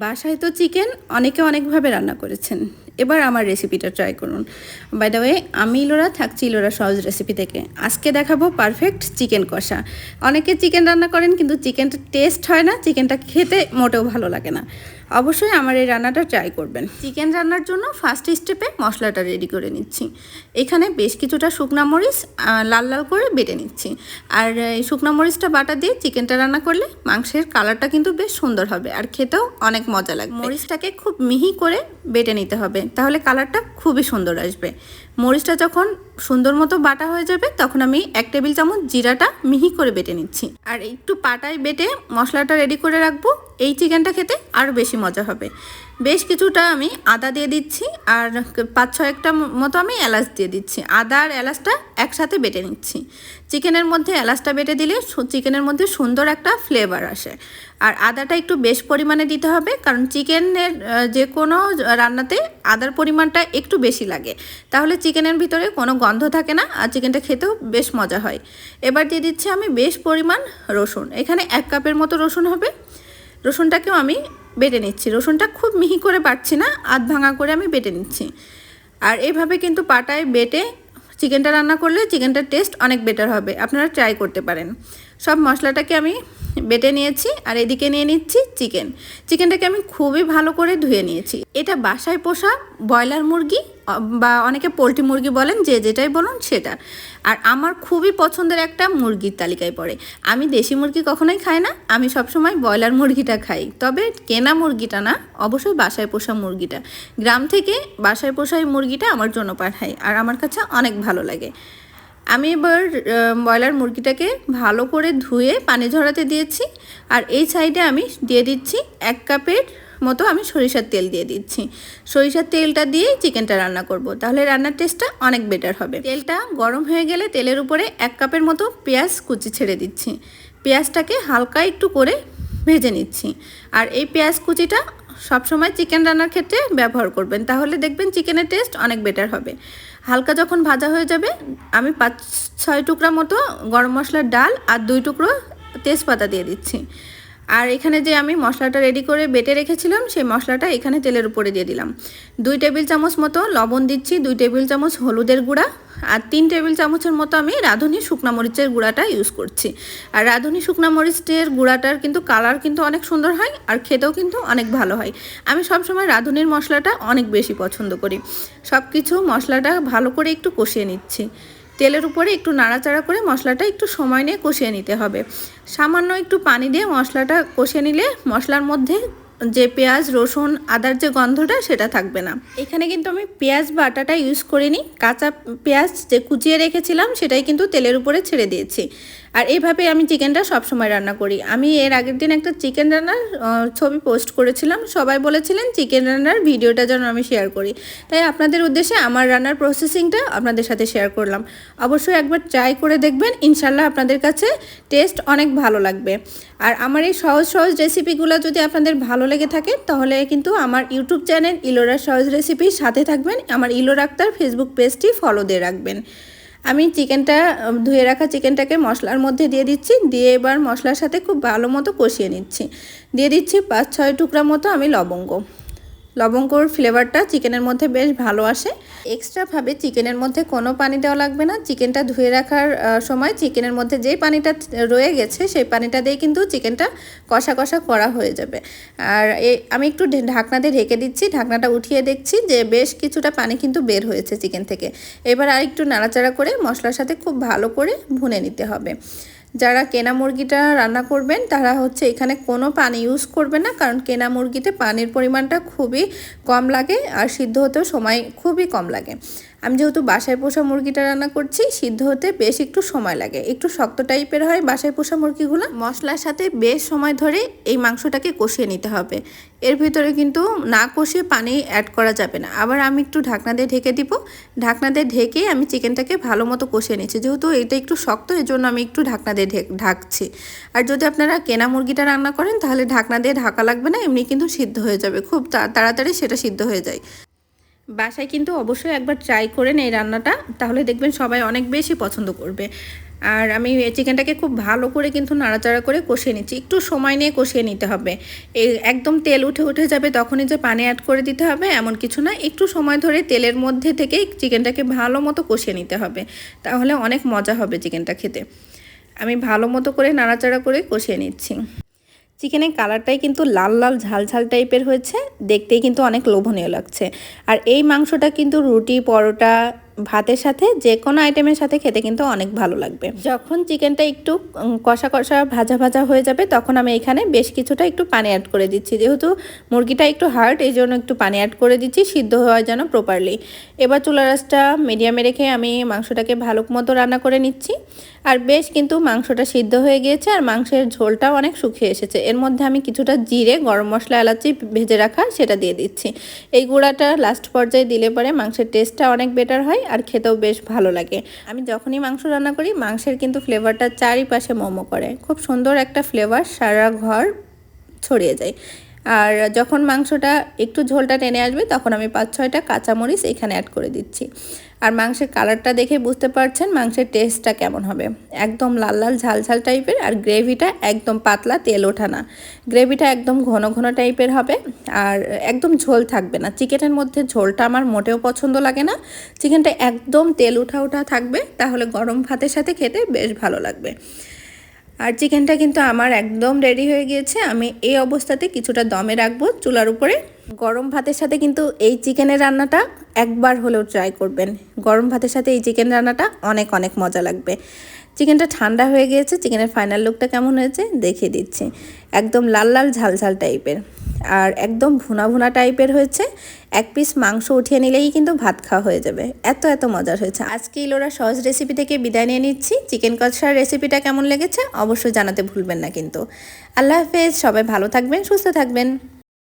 বাসায় তো চিকেন অনেকে অনেকভাবে রান্না করেছেন। এবার আমার রেসিপিটা ট্রাই করুন। বাই দ্য ওয়ে আমি ইলোরা থাকছি ইলোরা সহজ রেসিপি থেকে। আজকে দেখাবো পারফেক্ট চিকেন কষা। অনেকে চিকেন রান্না করেন, কিন্তু চিকেনটা টেস্ট হয় না চিকেনটা খেতে মোটেও ভালো লাগে না। অবশ্যই আমার এই রান্নাটা ট্রাই করবেন। চিকেন রান্নার জন্য ফার্স্ট স্টেপে মশলাটা রেডি করে নিচ্ছি। এখানে বেশ কিছুটা শুকনা মরিচ লাল লাল করে বেটে নিচ্ছি। আর এই শুকনা মরিচটা বাটা দিয়ে চিকেনটা রান্না করলে মাংসের কালারটা কিন্তু বেশ সুন্দর হবে, আর খেতেও অনেক মজা লাগবে। মরিচটাকে খুব মিহি করে বেটে নিতে হবে। তাহলে কালারটা খুবই সুন্দর আসবে। মরিচটা যখন সুন্দর মতো বাটা হয়ে যাবে, তখন আমি এক টেবিল চামচ জিরাটা মিহি করে বেটে নিচ্ছি। আর একটু পাটায় বেটে মশলাটা রেডি করে রাখব। এই চিকেনটা খেতে আরও বেশি মজা হবে। বেশ কিছুটা আমি আদা দিয়ে দিচ্ছি আর পাঁচ ছয় একটা মতো আমি এলাচ দিয়ে দিচ্ছি। আদা আর এলাচটা একসাথে বেটে নিচ্ছি। চিকেনের মধ্যে এলাচটা বেটে দিলে চিকেনের মধ্যে সুন্দর একটা ফ্লেভার আসে। আর আদাটা একটু বেশ পরিমাণে দিতে হবে কারণ চিকেনের যে কোনো রান্নাতে আদার পরিমাণটা একটু বেশি লাগে। তাহলে চিকেনের ভিতরে কোনো গন্ধ থাকে না আর চিকেনটা খেতেও বেশ মজা হয়। এবার দিয়ে দিচ্ছি আমি বেশ পরিমাণ রসুন। এখানে এক কাপের মতো রসুন হবে। রসুনটাকেও আমি বেটে নিচ্ছি। রসুনটা খুব মিহি করে বাটছি না, আধ ভাঙা করে আমি বেটে নিচ্ছি। আর এভাবে কিন্তু পাটায় বেটে চিকেনটা রান্না করলে চিকেনটার টেস্ট অনেক বেটার হবে। আপনারা ট্রাই করতে পারেন। সব মশলাটাকে আমি বেটে নিয়েছি আর এদিকে নিয়ে নিচ্ছি চিকেন। চিকেনটাকে আমি খুবই ভালো করে ধুয়ে নিয়েছি। এটা বাসায় পোষা ব্রয়লার মুরগি, বা অনেকে পোলট্রি মুরগি বলেন, যে যেটাই বলুন সেটা। আর আমার খুবই পছন্দের একটা মুরগির তালিকায় পড়ে। আমি দেশি মুরগি কখনোই খাই না, আমি সবসময় ব্রয়লার মুরগিটা খাই। তবে কেনা মুরগিটা না, অবশ্যই বাসায় পোষা মুরগিটা। গ্রাম থেকে বাসায় পোষা মুরগিটা আমার জন্য পাঠাই, আর আমার কাছে অনেক ভালো লাগে। আমি এবার ব্রয়লার মুরগিটাকে ভালো করে ধুয়ে পানি ঝরাতে দিয়েছি। আর এই সাইডে আমি দিয়ে দিচ্ছি এক কাপের মতো আমি সরিষার তেল দিয়ে দিচ্ছি। সরিষার তেলটা দিয়ে চিকেনটা রান্না করব। তাহলে রান্নার টেস্টটা অনেক বেটার হবে। তেলটা গরম হয়ে গেলে তেলের উপরে এক কাপের মতো পেঁয়াজ কুচি ছেড়ে দিচ্ছি। পেঁয়াজটাকে হালকা একটু করে ভেজে নিচ্ছি। আর এই পেঁয়াজ কুচিটা সবসময় চিকেন রান্নার ক্ষেত্রে ব্যবহার করবেন। তাহলে দেখবেন চিকেনের টেস্ট অনেক বেটার হবে। হালকা যখন ভাজা হয়ে যাবে, আমি পাঁচ ছয় টুকরা মতো গরম মশলার ডাল আর দুই টুকরো তেজপাতা দিয়ে দিচ্ছি। আর এখানে যে আমি মশলাটা রেডি করে বেটে রেখেছিলাম, সেই মশলাটা এখানে তেলের উপরে দিয়ে দিলাম। দুই টেবিল চামচ মতো লবণ দিচ্ছি, দুই টেবিল চামচ হলুদের গুঁড়া আর তিন টেবিল চামচের মতো আমি রাঁধুনি শুকনা মরিচের গুঁড়াটা ইউজ করছি। আর রাঁধুনি শুকনা মরিচের গুঁড়াটার কিন্তু কালার কিন্তু অনেক সুন্দর হয় আর খেতেও কিন্তু অনেক ভালো হয়। আমি সবসময় রাঁধুনির মশলাটা অনেক বেশি পছন্দ করি। সব কিছু মশলাটা ভালো করে একটু কষিয়ে নিচ্ছি। তেলের উপরে একটু নাড়াচাড়া করে মশলাটা একটু সময় নিয়ে কষিয়ে নিতে হবে। সামান্য একটু পানি দিয়ে মশলাটা কষিয়ে নিলে মশলার মধ্যে যে পেঁয়াজ, রসুন, আদার যে গন্ধটা সেটা থাকবে না। এখানে কিন্তু আমি পেঁয়াজ বাটাটা ইউজ করিনি। কাঁচা পেঁয়াজ যে কুচিয়ে রেখেছিলাম সেটাই কিন্তু তেলের উপরে ছেড়ে দিয়েছি। আর এইভাবে আমি চিকেনটা সবসময় রান্না করি। আমি এর আগের দিন একটা চিকেন রান্নার ছবি পোস্ট করেছিলাম। সবাই বলেছিলেন চিকেন রান্নার ভিডিওটা যেন আমি শেয়ার করি। তাই আপনাদের উদ্দেশ্যে আমার রান্নার প্রসেসিংটা আপনাদের সাথে শেয়ার করলাম। অবশ্যই একবার ট্রাই করে দেখবেন। ইনশাল্লাহ আপনাদের কাছে টেস্ট অনেক ভালো লাগবে। আর আমার এই সহজ সহজ রেসিপিগুলো যদি আপনাদের ভালো লেগে থাকে, তাহলে কিন্তু আমার ইউটিউব চ্যানেল ইলোরা সহজ রেসিপির সাথে থাকবেন। আমার ইলো রাক্তার ফেসবুক পেজটি ফলো দিয়ে রাখবেন। আমি চিকেনটা ধুয়ে রাখা চিকেনটাকে মশলার মধ্যে দিয়ে দিচ্ছি। দিয়ে এবার মশলার সাথে খুব ভালো মতো কষিয়ে নিচ্ছি। দিয়ে দিচ্ছি পাঁচ ছয় টুকরা মতো আমি লবঙ্গ। লবঙ্গর ফ্লেভারটা চিকেনের মধ্যে বেশ ভালো আসে। এক্সট্রাভাবে চিকেনের মধ্যে কোনো পানি দেওয়া লাগবে না। চিকেনটা ধুয়ে রাখার সময় চিকেনের মধ্যে যেই পানিটা রয়ে গেছে, সেই পানিটা দিয়ে কিন্তু চিকেনটা কষা কষা করা হয়ে যাবে। আর আমি একটু ঢাকনা দিয়ে ঢেকে দিচ্ছি। ঢাকনাটা উঠিয়ে দেখছি যে বেশ কিছুটা পানি কিন্তু বের হয়েছে চিকেন থেকে। এবার আর একটু নাড়াচাড়া করে মশলার সাথে খুব ভালো করে ভুনে নিতে হবে। যারা কেনা মুরগিটা রান্না করবেন, তারা হচ্ছে এখানে কোনো পানি ইউজ করবে না, কারণ কেনা মুরগিতে পানির পরিমাণটা খুবই কম লাগে আর সিদ্ধ হতেও সময় খুবই কম লাগে। আমি যেহেতু বাসায় পোষা মুরগিটা রান্না করছি, সিদ্ধ হতে বেশ একটু সময় লাগে। একটু শক্ত টাইপের হয় বাসায় পোষা মুরগিগুলো। মশলার সাথে বেশ সময় ধরে এই মাংসটাকে কষিয়ে নিতে হবে। এর ভিতরে কিন্তু না কষিয়ে পানি অ্যাড করা যাবে না। আবার আমি একটু ঢাকনা দিয়ে ঢেকে দিব। ঢাকনা দিয়ে ঢেকে আমি চিকেনটাকে ভালো মতো কষিয়ে নিচ্ছি। যেহেতু এটা একটু শক্ত এর জন্য আমি একটু ঢাকনা দিয়ে ঢেক- ঢাকছি। আর যদি আপনারা কেনা মুরগিটা রান্না করেন, তাহলে ঢাকনা দিয়ে ঢাকা লাগবে না, এমনি কিন্তু সিদ্ধ হয়ে যাবে। খুব তাড়াতাড়ি সেটা সিদ্ধ হয়ে যায়। বাসায় কিন্তু অবশ্যই একবার ট্রাই করেন এই রান্নাটা, তাহলে দেখবেন সবাই অনেক বেশি পছন্দ করবে। আর আমি চিকেনটাকে খুব ভালো করে কিন্তু নাড়াচাড়া করে কষিয়ে নিচ্ছি। একটু সময় নিয়ে কষিয়ে নিতে হবে। এই একদম তেল উঠে উঠে যাবে তখনই যে পানি অ্যাড করে দিতে হবে, এমন কিছু না। একটু সময় ধরে তেলের মধ্যে থেকেই চিকেনটাকে ভালো মতো কষিয়ে নিতে হবে। তাহলে অনেক মজা হবে চিকেনটা খেতে। আমি ভালো মতো করে নাড়াচাড়া করে কষিয়ে নিচ্ছি। চিকেনের কালারটাই কিন্তু লাল লাল ঝাল ঝাল টাইপের হয়েছে। দেখতেই কিন্তু অনেক লোভনীয় লাগছে। আর এই মাংসটা কিন্তু রুটি, পরোটা ভাতের সাথে যে কোনো আইটেমের সাথে খেতে কিন্তু অনেক ভালো লাগবে। যখন চিকেনটা একটু কষা কষা ভাজা ভাজা হয়ে যাবে, তখন আমি এখানে বেশ কিছুটা একটু পানি অ্যাড করে দিচ্ছি। যেহেতু মুরগিটা একটু হার্ড এই জন্য একটু পানি অ্যাড করে দিচ্ছি, সিদ্ধ হওয়ার জন্য প্রপারলি এবার চুলা রাসটা মিডিয়ামে রেখে আমি মাংসটাকে ভালো মতো রান্না করে নিচ্ছি। আর বেশ কিন্তু মাংসটা সিদ্ধ হয়ে গিয়েছে, আর মাংসের ঝোলটাও অনেক শুকিয়ে এসেছে। এর মধ্যে আমি কিছুটা জিরে, গরম মশলা, এলাচি ভেজে রাখা, সেটা দিয়ে দিচ্ছি। এই গুঁড়াটা লাস্ট পর্যায়ে দিলে পরে মাংসের টেস্টটা অনেক বেটার হয় আর খেতেও বেশ ভালো লাগে। আমি যখনই মাংস রান্না করি, মাংসের কিন্তু ফ্লেভারটা চারিপাশে মোমো করে। খুব সুন্দর একটা ফ্লেভার সারা ঘর ছড়িয়ে যায়। আর যখন মাংসটা একটু ঝোলটা টেনে আসবে, তখন আমি পাঁচ ছয়টা কাঁচামরিচ এখানে অ্যাড করে দিচ্ছি। আর মাংসের কালারটা দেখে বুঝতে পারছেন মাংসের টেস্টটা কেমন হবে। একদম লাল লাল ঝাল ঝাল টাইপের আর গ্রেভিটা একদম পাতলা তেল ওঠা না গ্রেভিটা একদম ঘন ঘন টাইপের হবে আর একদম ঝোল থাকবে না। চিকেনের মধ্যে ঝোলটা আমার মোটেও পছন্দ লাগে না। চিকেনটা একদম তেল উঠা উঠা থাকবে, তাহলে গরম ভাতের সাথে খেতে বেশ ভালো লাগবে। আর চিকেনটা কিন্তু আমার একদম রেডি হয়ে গিয়েছে। আমি এই অবস্থাতে কিছুটা দমে রাখব চুলার উপরে। গরম ভাতের সাথে কিন্তু এই চিকেনের রান্নাটা একবার হলেও ট্রাই করবেন। গরম ভাতের সাথে এই চিকেন রান্নাটা অনেক অনেক মজা লাগবে। চিকেনটা ঠান্ডা হয়ে গিয়েছে, চিকেনের ফাইনাল লুকটা কেমন হয়েছে দেখিয়ে দিচ্ছি। একদম লাল লাল ঝাল ঝাল টাইপের আর একদম ভুনা ভুনা টাইপের হয়েছে, এক পিস মাংস উঠিয়ে নিলেই কিন্তু ভাত খাওয়া হয়ে যাবে। এত এত মজার হয়েছে। আজকে ইলোরা সহজ রেসিপি থেকে বিদায় নিয়ে নিচ্ছি। চিকেন কষার রেসিপিটা কেমন লেগেছে অবশ্যই জানাতে ভুলবেন না কিন্তু। আল্লাহ হাফেজ, সবাই ভালো থাকবেন, সুস্থ থাকবেন।